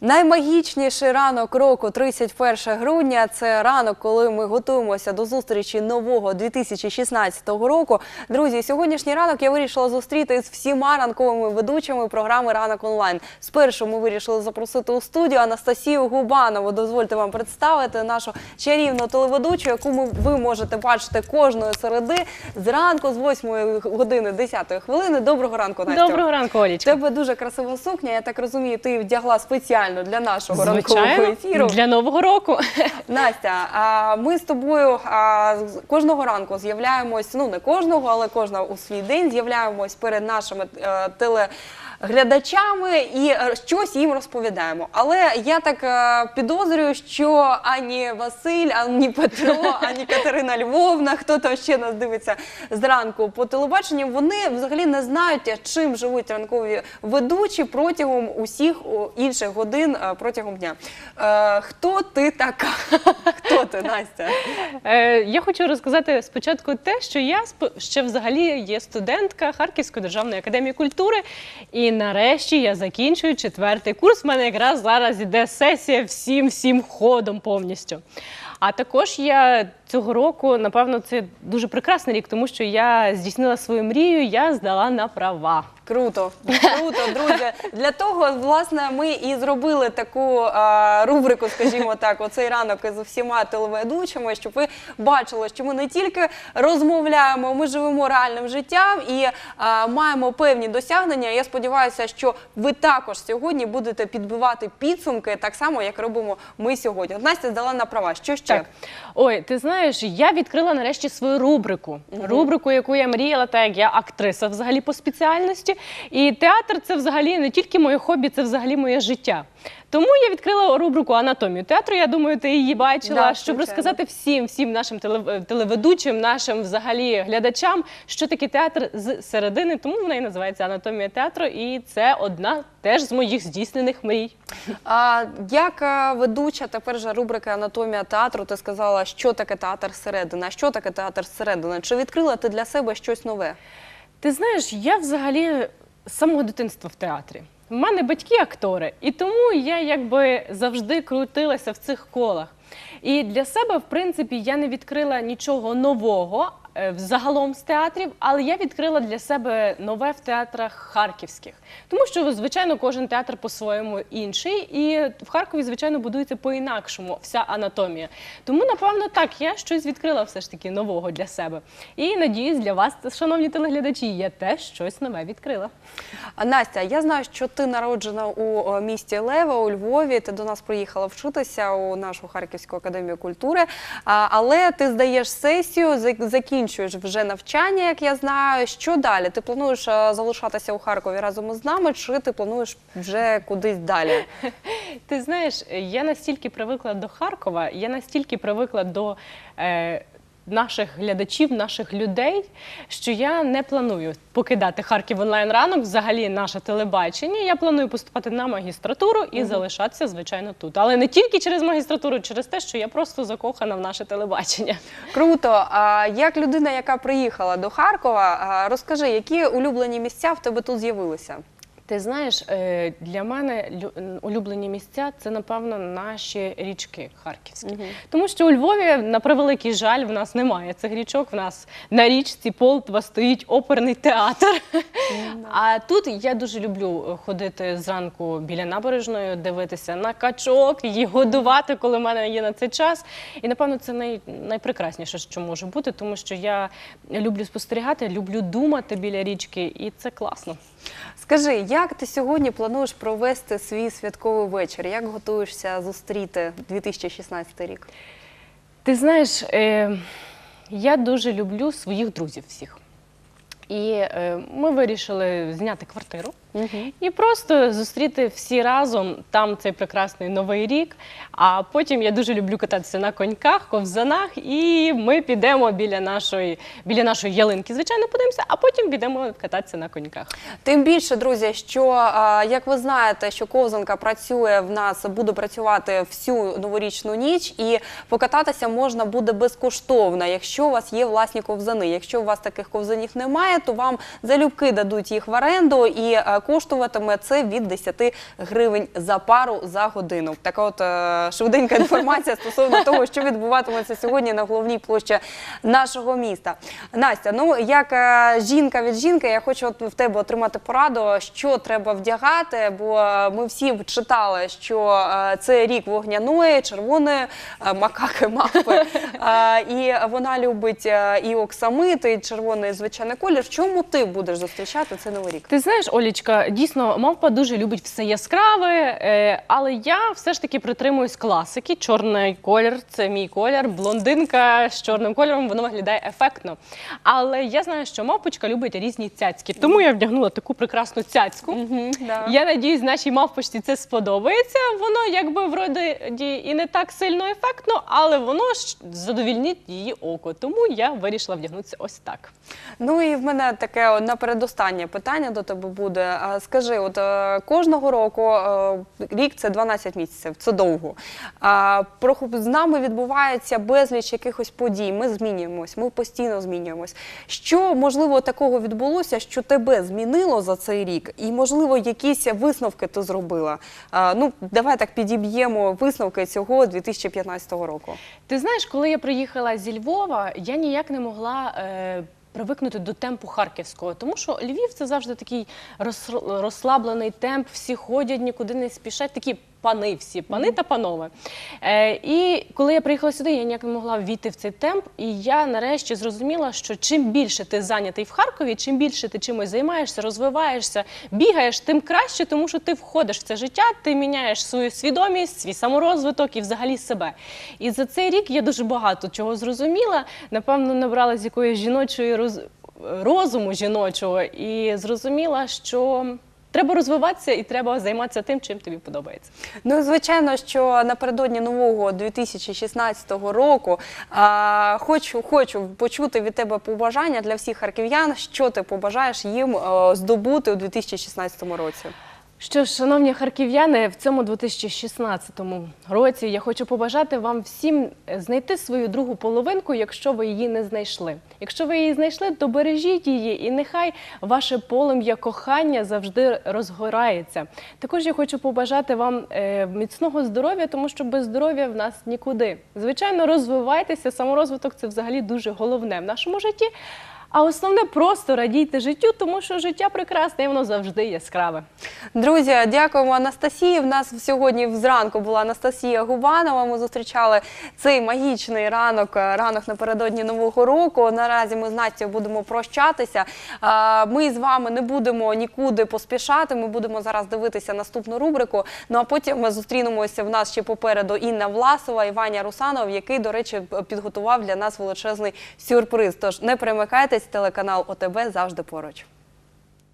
Наймагічніший ранок року 31 грудня. Це ранок, коли ми готуємося до зустрічі нового 2016 року. Друзі, сьогоднішній ранок я вирішила зустріти з всіма ранковими ведучими програми Ранок онлайн. Спершу ми вирішили запросити у студію Анастасію Губанову. Дозвольте вам представити нашу чарівну телеведучу, яку ми ви можете бачити кожної середи зранку з 8 години 10 хвилини. Доброго ранку, Настя. Доброго ранку, Олічка. тебе дуже красива сукня. Я так розумію, ти її вдягла спеціально для нашого ранкового Звичайно, ефіру. для нового року. Настя, а ми з тобою а, з- кожного ранку з'являємось. Ну не кожного, але кожного у свій день з'являємось перед нашими е, телеглядачами і щось їм розповідаємо. Але я так е, підозрюю, що ані Василь, ані Петро, ані Катерина Львовна, хто там ще нас дивиться зранку по телебаченню, вони взагалі не знають, чим живуть ранкові ведучі протягом усіх о, інших годин е, протягом дня. Е, хто ти така? Хто ти, Настя? Е, я хочу розказати спочатку те, що я сп- ще взагалі є студентка Харківської державної академії культури. І нарешті я закінчую четвертий курс. У мене якраз зараз іде сесія всім всім ходом повністю. А також я цього року, напевно, це дуже прекрасний рік, тому що я здійснила свою мрію, я здала на права. Круто, круто, друзі. Для того, власне, ми і зробили таку а, рубрику, скажімо так, оцей ранок із всіма телеведучими, щоб ви бачили, що ми не тільки розмовляємо, ми живемо реальним життям і а, маємо певні досягнення. Я сподіваюся, що ви також сьогодні будете підбивати підсумки, так само, як робимо ми сьогодні. От Настя здала на права. Що ще? Так. Ой, ти знаєш, я відкрила нарешті свою рубрику. Рубрику, яку я мріяла, так як я актриса взагалі по спеціальності. І театр це взагалі не тільки моє хобі, це взагалі моє життя. Тому я відкрила рубрику анатомію театру. Я думаю, ти її бачила, Да, щоб звичайно. розказати всім, всім нашим теле- телеведучим, нашим взагалі глядачам, що таке театр з середини. Тому вона і називається анатомія театру, і це одна теж з моїх здійснених мрій. А, як е, ведуча тепер же рубрика Анатомія театру, ти сказала, що таке театр зсередини, а що таке театр зсередини? Чи відкрила ти для себе щось нове? Ти знаєш, я взагалі з самого дитинства в театрі. Мене батьки актори, і тому я якби завжди крутилася в цих колах. І для себе, в принципі, я не відкрила нічого нового е, взагалом з театрів, але я відкрила для себе нове в театрах харківських. Тому що, звичайно, кожен театр по-своєму інший, і в Харкові, звичайно, будується по-інакшому вся анатомія. Тому, напевно, так, я щось відкрила все ж таки нового для себе. І надіюсь, для вас, шановні телеглядачі, я теж щось нове відкрила. Настя, я знаю, що ти народжена у е, місті Лева, у Львові. Ти до нас приїхала вчитися у нашу Харківську академію культури. Але ти здаєш сесію, закінчуєш вже навчання, як я знаю. Що далі? Ти плануєш е, залишатися у Харкові разом із нами, чи ти плануєш вже кудись далі? Ти знаєш, я настільки привикла до Харкова, я настільки привикла до е, наших глядачів, наших людей, що я не планую покидати Харків онлайн ранок, взагалі наше телебачення. Я планую поступати на магістратуру і залишатися, звичайно, тут. Але не тільки через магістратуру, через те, що я просто закохана в наше телебачення. Круто. А як людина, яка приїхала до Харкова, розкажи, які улюблені місця в тебе тут з'явилися? Ти знаєш, е, для мене улюблені місця це напевно наші річки харківські. Тому що у Львові, на превеликий жаль, в нас немає цих річок. В нас на річці Полтва стоїть оперний театр. А тут я дуже люблю ходити зранку біля набережної, дивитися на качок, їх годувати, коли в мене є на це час. І напевно це най, найпрекрасніше, що може бути, тому що я люблю спостерігати, люблю думати біля річки, і це класно. Скажи, як ти сьогодні плануєш провести свій святковий вечір? Як готуєшся зустріти 2016 рік? Ти знаєш, е, я дуже люблю своїх друзів всіх. І е, ми вирішили зняти квартиру і просто зустріти всі разом там цей прекрасний новий рік. А потім я дуже люблю кататися на коньках, ковзанах, і ми підемо біля нашої, біля нашої ялинки. Звичайно, подивимося, а потім підемо кататися на коньках. Тим більше, друзі, що а, як ви знаєте, що ковзанка працює в нас, буде працювати всю новорічну ніч, і покататися можна буде безкоштовно, якщо у вас є власні ковзани. Якщо у вас таких ковзанів немає, то вам залюбки дадуть їх в оренду, і коштуватиме це від 10 гривень за пару за годину. Така от е, швиденька інформація стосовно того, що відбуватиметься сьогодні на головній площі нашого міста. Настя, ну як е, жінка від жінки, я хочу в тебе отримати пораду, що треба вдягати, бо е, ми всі читали, що це рік вогняної, червоної макаки мавпи. Е, І вона любить і оксамит, і червоний звичайний колір. В чому ти будеш зустрічати цей новий рік? Ти знаєш, Олічка, дійсно, мавпа дуже любить все яскраве, е, але я все ж таки притримуюсь класики. Чорний колір це мій колір. Блондинка з чорним кольором воно виглядає ефектно. Але я знаю, що мавпочка любить різні цяцьки, тому я вдягнула таку прекрасну цяцьку. Да. Я надіюсь, нашій мавпочці це сподобається. Воно якби вроді і не так сильно ефектно, але воно ж задовільнить її око. Тому я вирішила вдягнутися ось так. Ну і в мене таке напередостаннє питання до тебе буде. Скажи, от е, кожного року е, рік це 12 місяців, це довго. З нами відбувається безліч якихось подій. Ми змінюємось, ми постійно змінюємось. Що можливо такого відбулося, що тебе змінило за цей рік, і можливо якісь висновки ти зробила? Ну давай так підіб'ємо висновки цього 2015 року. Ти знаєш, коли я приїхала зі Львова, я ніяк не могла. Е... Привикнути до темпу харківського, тому що Львів це завжди такий розслаблений темп, всі ходять, нікуди не спішать, такі пани всі, пани та панове. Е, і коли я приїхала сюди, я ніяк не могла ввійти в цей темп. І я нарешті зрозуміла, що чим більше ти зайнятий в Харкові, чим більше ти чимось займаєшся, розвиваєшся, бігаєш, тим краще, тому що ти входиш в це життя, ти міняєш свою свідомість, свій саморозвиток і взагалі себе. І за цей рік я дуже багато чого зрозуміла. Напевно, набрала з якоїсь жіночої роз... розуму жіночого і зрозуміла, що. Треба розвиватися і треба займатися тим, чим тобі подобається. Ну, звичайно, що напередодні нового 2016 року а, хочу, хочу почути від тебе побажання для всіх харків'ян, що ти побажаєш їм е, здобути у 2016 році. Що ж, шановні харків'яни, в цьому 2016 році я хочу побажати вам всім знайти свою другу половинку, якщо ви її не знайшли. Якщо ви її знайшли, то бережіть її, і нехай ваше полум'я кохання завжди розгорається. Також я хочу побажати вам е, міцного здоров'я, тому що без здоров'я в нас нікуди. Звичайно, розвивайтеся. Саморозвиток це взагалі дуже головне в нашому житті. А основне просто радійте життю, тому що життя прекрасне, і воно завжди яскраве. Друзі, дякуємо Анастасії. В нас сьогодні зранку була Анастасія Губанова. Ми зустрічали цей магічний ранок, е, ранок напередодні нового року. Наразі ми з Настю будемо прощатися. Ми з вами не будемо нікуди поспішати. Ми будемо зараз дивитися наступну рубрику. Ну а потім ми зустрінемося в нас ще попереду Інна Власова і Ваня Русанов, який, до речі, підготував для нас величезний сюрприз. Тож не перемикайтесь, телеканал ОТБ завжди поруч.